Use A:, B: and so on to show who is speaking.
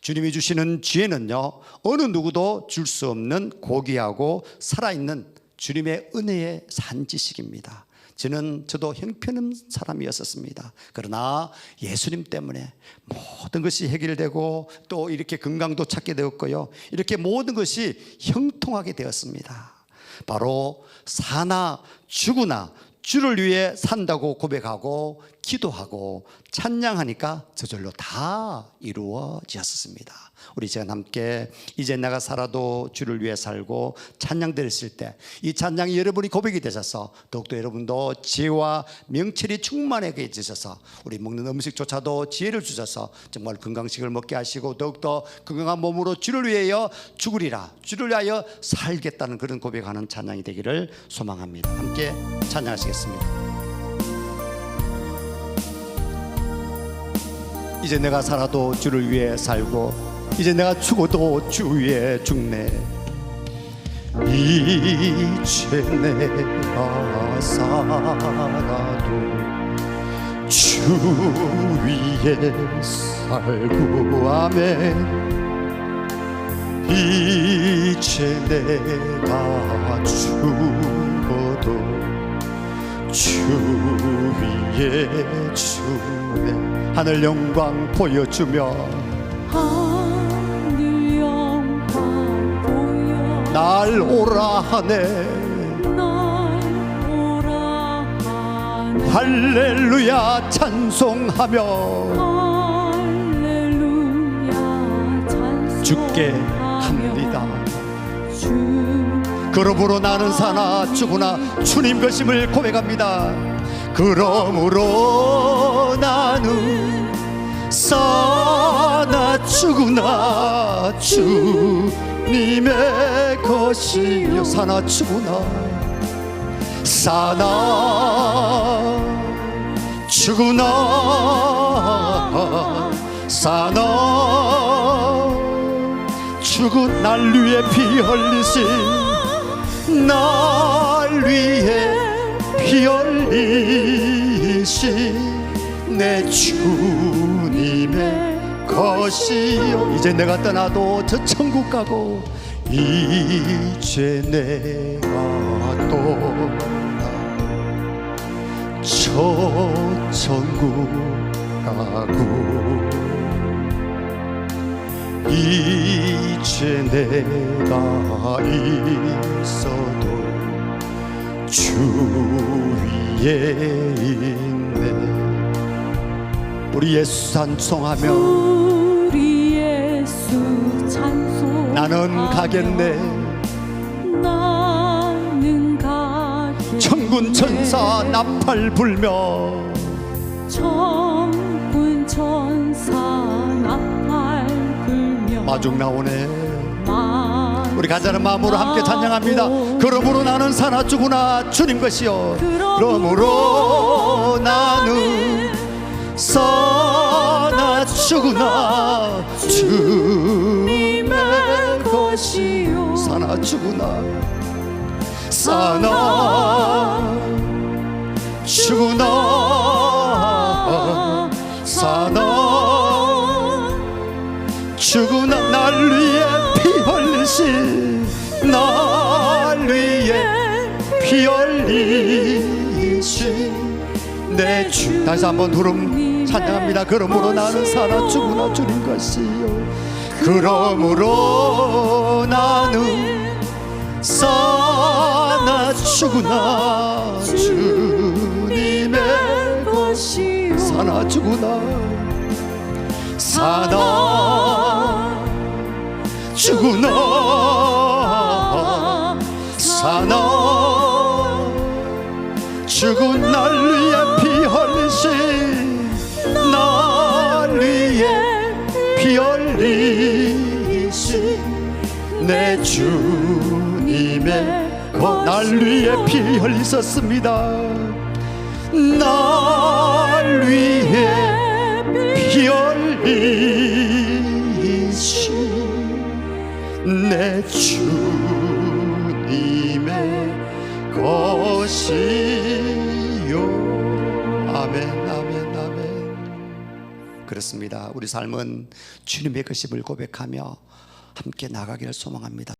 A: 주님이 주시는 지혜는요, 어느 누구도 줄 수 없는 고귀하고 살아있는 주님의 은혜의 산지식입니다. 저는 저도 형편없는 사람이었었습니다. 그러나 예수님 때문에 모든 것이 해결되고 또 이렇게 건강도 찾게 되었고요. 이렇게 모든 것이 형통하게 되었습니다. 바로 사나 죽으나 주를 위해 산다고 고백하고 기도하고 찬양하니까 저절로 다 이루어졌습니다. 우리 제가 함께 이제 내가 살아도 주를 위해 살고 찬양 드렸을 때 이 찬양이 여러분이 고백이 되셔서 더욱더 여러분도 지혜와 명철이 충만하게 해주셔서 우리 먹는 음식조차도 지혜를 주셔서 정말 건강식을 먹게 하시고 더욱더 건강한 몸으로 주를 위하여 죽으리라 주를 위하여 살겠다는 그런 고백하는 찬양이 되기를 소망합니다. 함께 찬양하시겠습니다. 이제 내가 살아도 주를 위해 살고 이제 내가 죽어도 주 위해 죽네. 이제 내가 살아도 주 위에 살고 아멘. 이제 내가 죽어도 주 위에 주네 하늘 영광 보여주며
B: 하늘 영광 보여
A: 날 오라 하네.
B: 날 오라 하네.
A: 할렐루야 찬송하며
B: 할렐루야 찬송하며
A: 죽게 합니다
B: 주
A: 그러므로 나는 사나 죽으나 주님 것임을 고백합니다. 그러므로 나는 사나 죽으나 주님의 것이요 사나 죽으나 사나 죽으나 사나 죽은 날 위해 피 흘리신 날 위해 피 흘리신 내 주님의 것이요 이제 내가 떠나도 저 천국 가고 이제 내가 떠나 저 천국 가고 이제 내가 있어도 주 위에 있네. 우리 예수 찬송하며
B: 우리 예수 찬송
A: 나는 가겠네.
B: 나는 가겠네.
A: 천군 천사 나팔 불며
B: 천군 천사 나팔 불며
A: 마중 나오네.
B: 마
A: 우리 간절한 마음으로 함께 찬양합니다. 그러므로 나는 사나 죽으나 주님 것이요. 그러므로 나는 사나 죽으나 주님의
B: 것이요.
A: 사나 죽으나 사나 죽으나 사나 죽으나. 날 위해 피 흘리신 날 위해 피 흘리신 내주. 다시 한번 두름 찬양합니다. 그러므로 나는 살아 죽으나 주님 것이요. 그러므로 나는 사나 죽으나 주님의
B: 것이요.
A: 사나 죽으나 사나 죽으나 사나 죽은 날 위해 피 흘리신 날 위해 피 흘리신 내 주님의 것날 위해 피 흘리셨습니다. 날 위해 피 흘리 내 주님의 것이요 아멘 아멘 아멘 그렇습니다. 우리 삶은 주님의 것임을 고백하며 함께 나가기를 소망합니다.